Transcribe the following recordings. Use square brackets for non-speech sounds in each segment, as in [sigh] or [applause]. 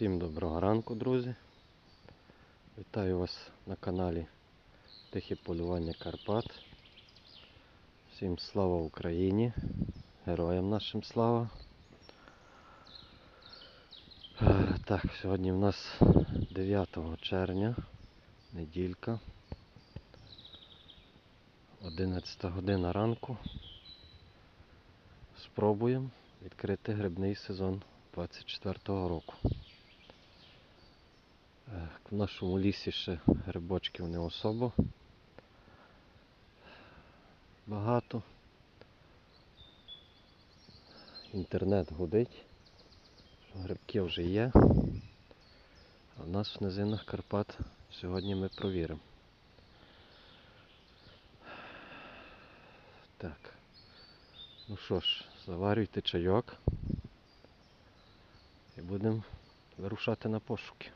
Всім доброго ранку, друзі. Вітаю вас на каналі Тихе полювання Карпат. Всім слава Україні! Героям нашим слава! Так, сьогодні в нас 9 червня, неділька, 11 година ранку. Спробуємо відкрити грибний сезон 24-го року. В нашому лісі ще грибочків не особо. Багато. Інтернет гудить, грибки вже є. А в нас в низинах Карпат сьогодні ми провіримо. Так. Ну що ж, заварюйте чайок і будемо вирушати на пошуки.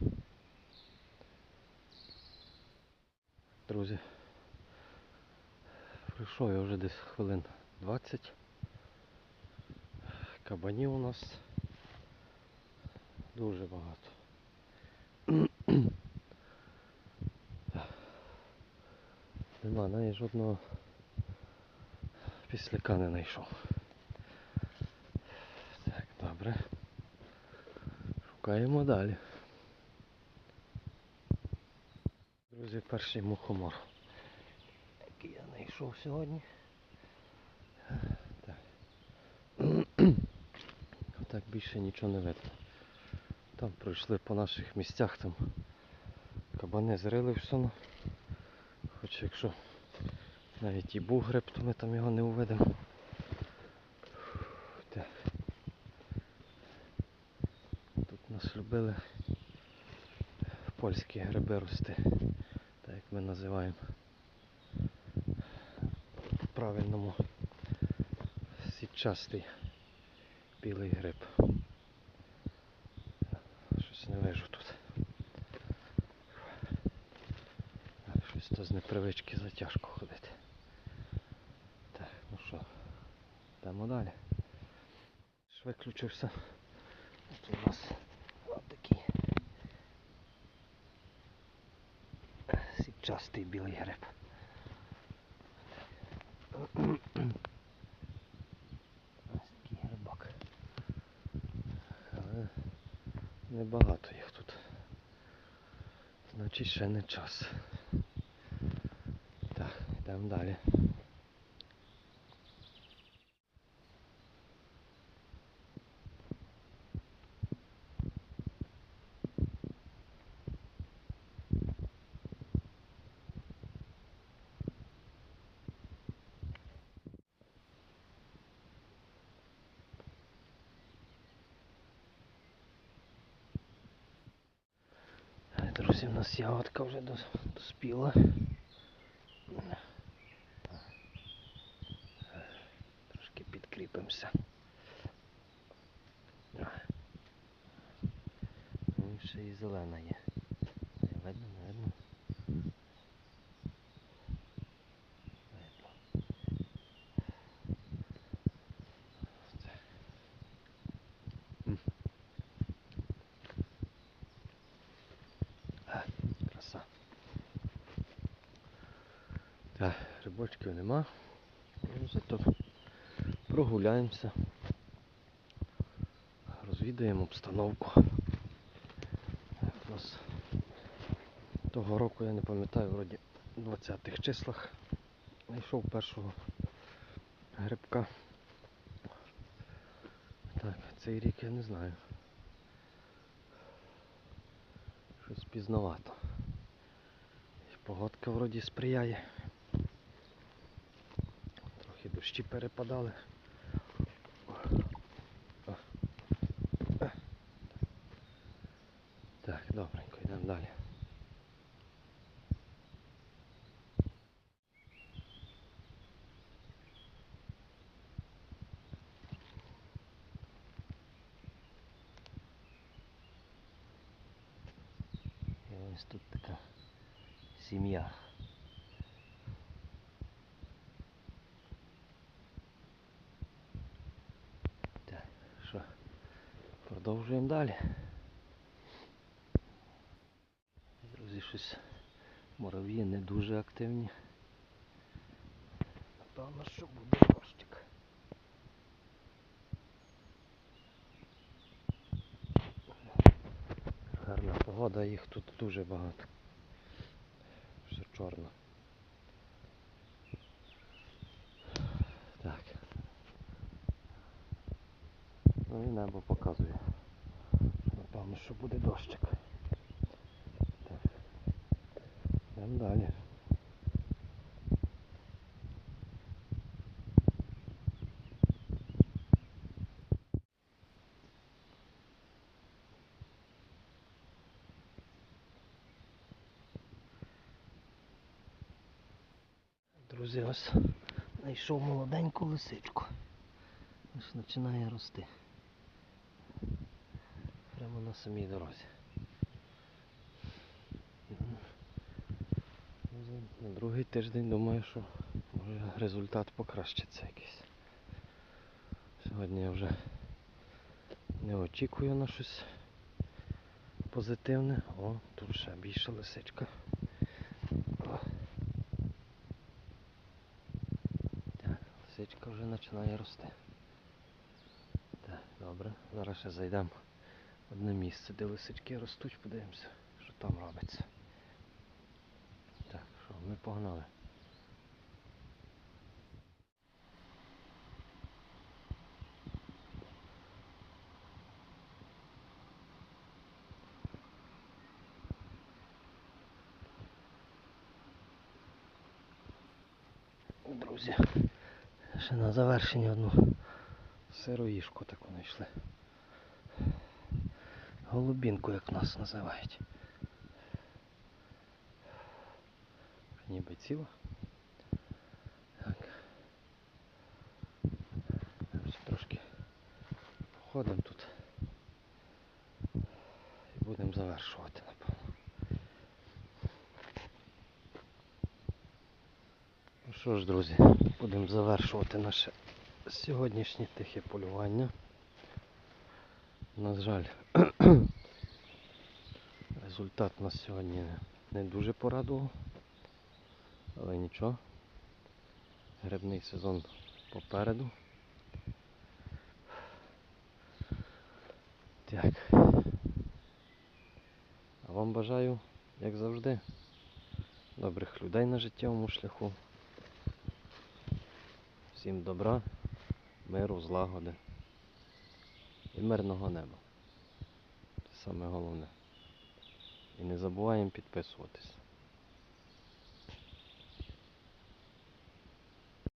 Друзі, пройшов я вже десь хвилин 20. Кабанів у нас дуже багато. Нема навіть жодного післяка не знайшов. Так, добре. Шукаємо далі. Друзі, перший мухомор. Який я знайшов сьогодні. Так. [clears throat] Так більше нічого не видно. Там пройшли по наших місцях, там кабани зрили все. ну. Хоч якщо навіть і був гриб, то ми там його не увидимо. Так. Тут нас любили польські гриби рости, ми називаємо по-правильному сітчастий білий гриб. Щось не вижу тут. Щось то з непривички затяжко ходити. Так, ну що, йдемо далі. Виключився. Тут у нас от такий сітчастий білий гриб. Ось такий грибок. Але небагато їх тут. Значить ще не час. Так, йдемо далі. Е, Друзі, в нас ягодка вже доспіла. Трошки підкріпимося. Ну, ще і зелена є. Не видно, не видно. Видно. Це. М. А, краса. Рибочків нема. Ну, зато прогуляємося. Розвідаємо обстановку. У нас того року я не пам'ятаю, вроді в 20-х числах знайшов першого грибка. Так, цей рік я не знаю. Щось пізновато. Погодка вроді сприяє. Дощі перепадали. Так, добренько, йдемо далі. І ось тут така сім'я. Так, що, продовжуємо далі. Друзі, щось мурав'ї не дуже активні. Напевно, що буде дощик. Гарна погода, їх тут дуже багато. Все чорно. Так. Ну і небо показує. Напевно, що буде дощик. Так. Йдемо далі. Друзі, ось знайшов молоденьку лисичку. Ось починає рости. Самій дорозі. На другий тиждень думаю, що може результат покращиться якийсь. Сьогодні я вже не очікую на щось позитивне. О, тут ще більша лисичка. Лисичка вже починає рости. Так, добре. Зараз ще зайдемо одне місце, де лисички ростуть, подивимося, що там робиться. Так, що, ми погнали. Друзі, ще на завершення одну сироїшку таку знайшли. Голубінку, як нас називають. Ніби ціла. Так. Трошки ходимо тут. І будемо завершувати, напевно. Ну що ж, друзі, будемо завершувати наше сьогоднішнє тихе полювання. На жаль, [clears throat] результат нас сьогодні не дуже порадував, але нічого. Грибний сезон попереду. Так. А вам бажаю, як завжди, добрих людей на життєвому шляху. Всім добра, миру, злагоди і мирного неба. Це саме головне. І не забуваємо підписуватись.